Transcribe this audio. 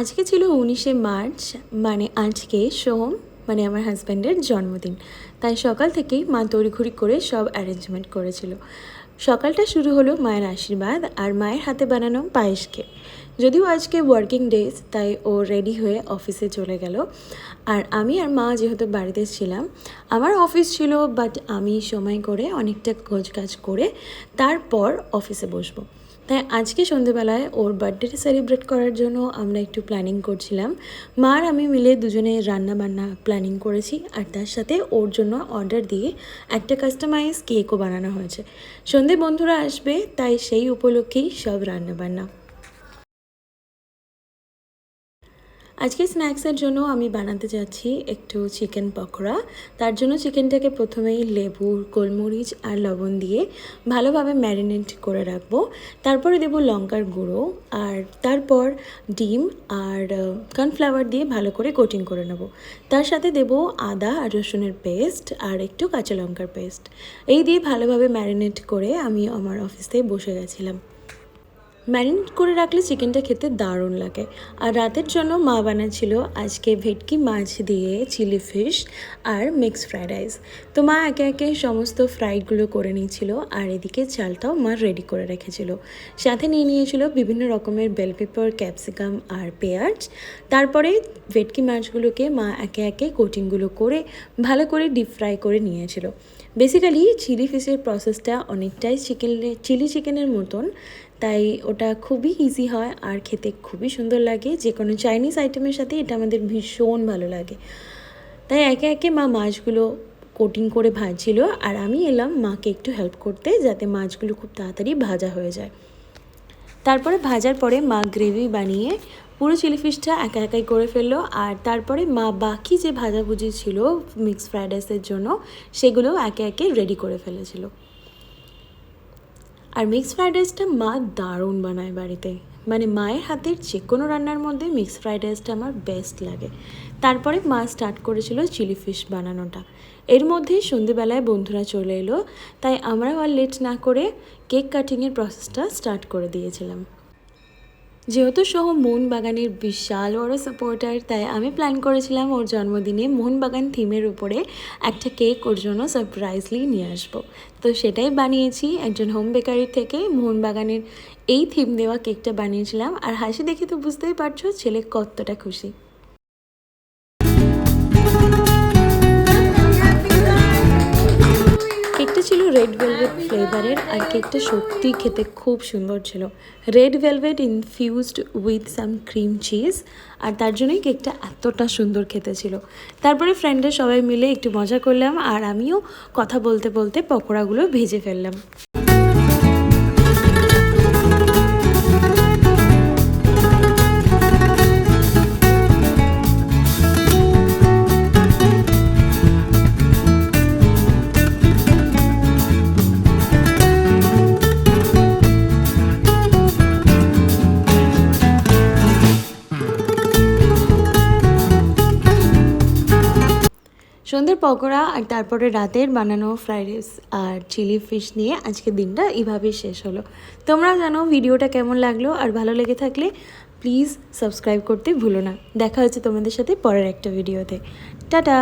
আজকে ছিল উনিশে মার্চ মানে আজকে সোম মানে আমার হাজব্যান্ডের জন্মদিন। তাই সকাল থেকেই মা তড়িঘড়ি করে সব অ্যারেঞ্জমেন্ট করেছিল। সকালটা শুরু হলো মায়ের আশীর্বাদ আর মায়ের হাতে বানানো পায়েসকে যদিও আজকে ওয়ার্কিং ডেজ তাই ও রেডি হয়ে অফিসে চলে গেল। আর আমি আর মা যেহেতু বাড়িতে ছিলাম, আমার অফিস ছিল বাট আমি সময় করে অনেকটা কাজ করে তারপর অফিসে বসবো। তাই আজকে সন্ধেবেলায় ওর বার্থডেটা সেলিব্রেট করার জন্য আমরা একটু প্ল্যানিং করছিলাম। মা আর আমি মিলে দুজনে রান্না বান্না প্ল্যানিং করেছি আর তার সাথে ওর জন্য অর্ডার দিয়ে একটা কাস্টমাইজ কেকও বানানো হয়েছে। সন্ধে বন্ধুরা আসবে, তাই সেই উপলক্ষেই সব রান্না বান্না আজকে স্ন্যাক্সের জন্য আমি বানাতে যাচ্ছি একটু চিকেন পকোড়া। তার জন্য চিকেনটাকে প্রথমেই লেবু, গোলমরিচ আর লবণ দিয়ে ভালোভাবে ম্যারিনেট করে রাখব। তারপরে দেবো লঙ্কার গুঁড়ো আর তারপর ডিম আর কর্নফ্লাওয়ার দিয়ে ভালো করে কোটিং করে নেব। তার সাথে দেব আদা আর রসুনের পেস্ট আর একটু কাঁচা লঙ্কার পেস্ট। এই দিয়ে ভালোভাবে ম্যারিনেট করে আমি আমার অফিসে বসে গেছিলাম। ম্যারিনেট করে রাখলে চিকেনটা খেতে দারুণ লাগে। আর রাতের জন্য মা বানাচ্ছিল আজকে ভেটকি মাছ দিয়ে চিলি ফিশ আর মিক্স ফ্রাইড রাইস। তো মা একে একে সমস্ত ফ্রাইডগুলো করে নিয়েছিল আর এদিকে চালটাও মা রেডি করে রেখেছিল। সাথে নিয়ে নিয়েছিল বিভিন্ন রকমের বেল পেপার, ক্যাপসিকাম আর পেঁয়াজ। তারপরে ভেটকি মাছগুলোকে মা একে একে কোটিংগুলো করে ভালো করে ডিপ ফ্রাই করে নিয়েছিল। বেসিক্যালি চিলি ফিশের প্রসেসটা অনেকটাই চিকেন, চিলি চিকেনের মতন। তাই ওটা খুবই ইজি হয় আর খেতে খুবই সুন্দর লাগে। যে কোনো চাইনিজ আইটেমের সাথে এটা আমাদের ভীষণ ভালো লাগে। তাই একে একে মা মাছগুলো কোটিং করে ভাজছিল আর আমি এলাম মাকে একটু হেল্প করতে যাতে মাছগুলো খুব তাড়াতাড়ি ভাজা হয়ে যায়। তারপরে ভাজার পরে মা গ্রেভি বানিয়ে পুরো চিলি ফিশটা একা একাই করে ফেলল আর তারপরে মা বাকি যে ভাজাভুজি ছিল মিক্স ফ্রাইড রাইসের জন্য সেগুলো একে একে রেডি করে ফেলেছিল। আর মিক্স ফ্রাইড রাইসটা মা দারুণ বানায় বাড়িতে। মানে মায়ের হাতের যে কোনো রান্নার মধ্যে মিক্স ফ্রাইড রাইসটা আমার বেস্ট লাগে। তারপরে মা স্টার্ট করেছিল চিলি ফিশ বানানোটা। এর মধ্যেই সন্ধেবেলায় বন্ধুরা চলে এলো, তাই আমরাও আর লেট না করে কেক কাটিংয়ের প্রসেসটা স্টার্ট করে দিয়েছিলাম। যেহেতু সহ মোহনবাগানের বিশাল বড় সাপোর্টার তাই আমি প্ল্যান করেছিলাম ওর জন্মদিনে মোহনবাগান থিমের উপরে একটা কেক ওর জন্য সারপ্রাইজলি নিয়ে আসব। তো সেটাই বানিয়েছি, একজন হোম বেকারির থেকে মোহনবাগানের এই থিম দেওয়া কেকটা বানিয়েছিলাম। আর হাসি দেখে তো বুঝতেই পারছ, ছেলে কতটা খুশি। কেকটা ছিল রেড ভেলভেট ফ্লেভারের আর কেকটা সত্যি খেতে খুব সুন্দর ছিল। Red velvet infused with some cream cheese আর তার জন্যই কেকটা এতটা সুন্দর খেতে ছিল। তারপরে ফ্রেন্ডের সবাই মিলে একটু মজা করলাম আর আমিও কথা বলতে বলতে পকোড়াগুলো ভেজে ফেললাম। সন্ধ্যের পকোড়া আর তারপরে রাতের বানানো ফ্রাইড রাইস আর চিলি ফিশ নিয়ে আজকে দিনটা এইভাবেই শেষ হলো। তোমরা জানো ভিডিওটা কেমন লাগল আর ভালো লেগে থাকলে প্লিজ সাবস্ক্রাইব করতে ভুলো না। দেখা হচ্ছে তোমাদের সাথে পরের একটা ভিডিওতে। টাটা!